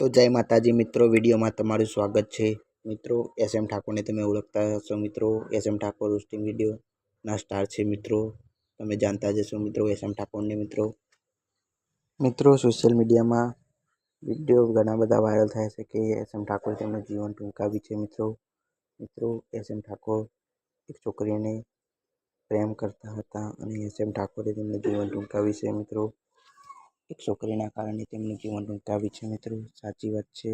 તો જય માતાજી મિત્રો, વિડીયોમાં તમારું સ્વાગત છે. મિત્રો, એસ એમ ઠાકોરને તમે ઓળખતા હશો મિત્રો. એસ એમ ઠાકોર રોસ્ટિંગ વિડીયોના સ્ટાર છે મિત્રો. તમે જાણતા જ હશો મિત્રો એસ એમ ઠાકોરને મિત્રો. મિત્રો સોશિયલ મીડિયામાં વીડિયો ઘણા બધા વાયરલ થાય છે કે એસ એમ ઠાકોર તેમનું જીવન ટૂંકાવ્યું છે મિત્રો. મિત્રો, એસ એમ ઠાકોર એક છોકરીને પ્રેમ કરતા હતા અને એસ એમ ઠાકોરે તેમનું જીવન ટૂંકાવ્યું છે મિત્રો. એક છોકરીના કારણે તેમનું જીવન ટૂંકાવ્યું છે. મિત્રો, સાચી વાત છે.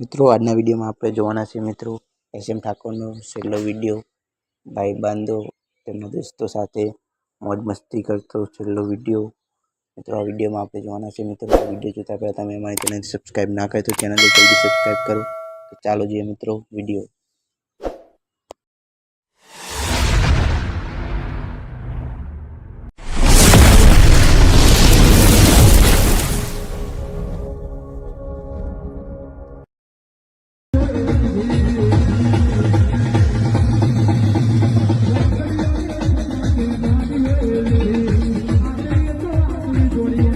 મિત્રો, આજના વિડીયોમાં આપણે જોવાના છે મિત્રો, એસ એમ ઠાકોરનો છેલ્લો વીડિયો. ભાઈ બાંધો, તેમના દોસ્તો સાથે મોજ મસ્તી કરતો છેલ્લો વીડિયો. મિત્રો, આ વિડીયોમાં આપણે જોવાના છે મિત્રો, આ વીડિયો જોતા પહેલાં તમે અમારી ચેનલ સબસ્ક્રાઈબ ના કરે તો ચેનલને જલ્દી સબસ્ક્રાઈબ કરો. તો ચાલો જોઈએ મિત્રો વીડિયો. Thank you.